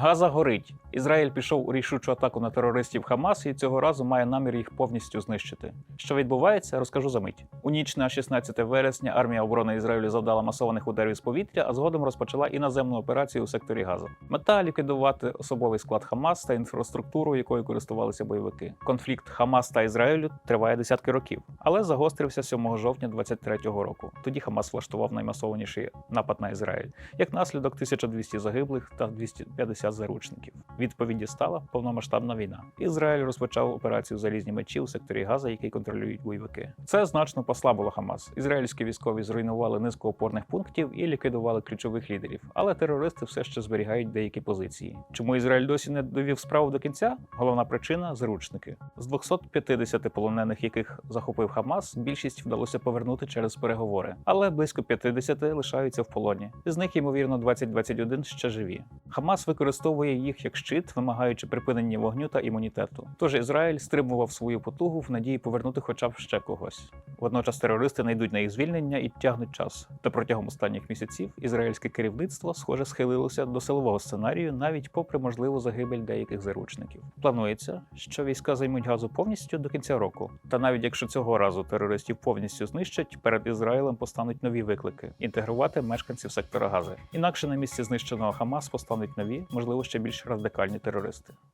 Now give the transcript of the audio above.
Газа горить. Ізраїль пішов у рішучу атаку на терористів Хамас і цього разу має намір їх повністю знищити. Що відбувається, розкажу за мить. У ніч на 16 вересня армія оборони Ізраїлю завдала масованих ударів з повітря, а згодом розпочала і наземну операцію у секторі Газа. Мета ліквідувати особовий склад Хамас та інфраструктуру, якою користувалися бойовики. Конфлікт Хамас та Ізраїлю триває десятки років, але загострився 7 жовтня 23-го року. Тоді Хамас влаштував наймасованіший напад на Ізраїль. Як наслідок 1200 загиблих та 250 заручників. Відповіді стала повномасштабна війна. Ізраїль розпочав операцію залізні мечі у секторі Газа, який контролюють бойовики. Це значно послабило Хамас. Ізраїльські військові зруйнували низку опорних пунктів і ліквідували ключових лідерів. Але терористи все ще зберігають деякі позиції. Чому Ізраїль досі не довів справу до кінця? Головна причина заручники. З 250 полонених, яких захопив Хамас, більшість вдалося повернути через переговори, але близько 50 лишаються в полоні. З них, ймовірно, 20-21 ще живі. Хамас використовує їх як щит, вимагаючи припинення вогню та імунітету. Тож Ізраїль стримував свою потугу в надії повернути хоча б ще когось. Водночас терористи не на їх звільнення і тягнуть час. Та протягом останніх місяців ізраїльське керівництво, схоже, схилилося до силового сценарію, навіть попри можливу загибель деяких заручників. Планується, що війська займуть газу повністю до кінця року. Та навіть якщо цього разу терористів повністю знищать, перед Ізраїлем постануть нові виклики інтегрувати мешканців сектора Гази. Інакше на місці знищеного Хамас постануть нові, можливо, ще більш радикальні терористи.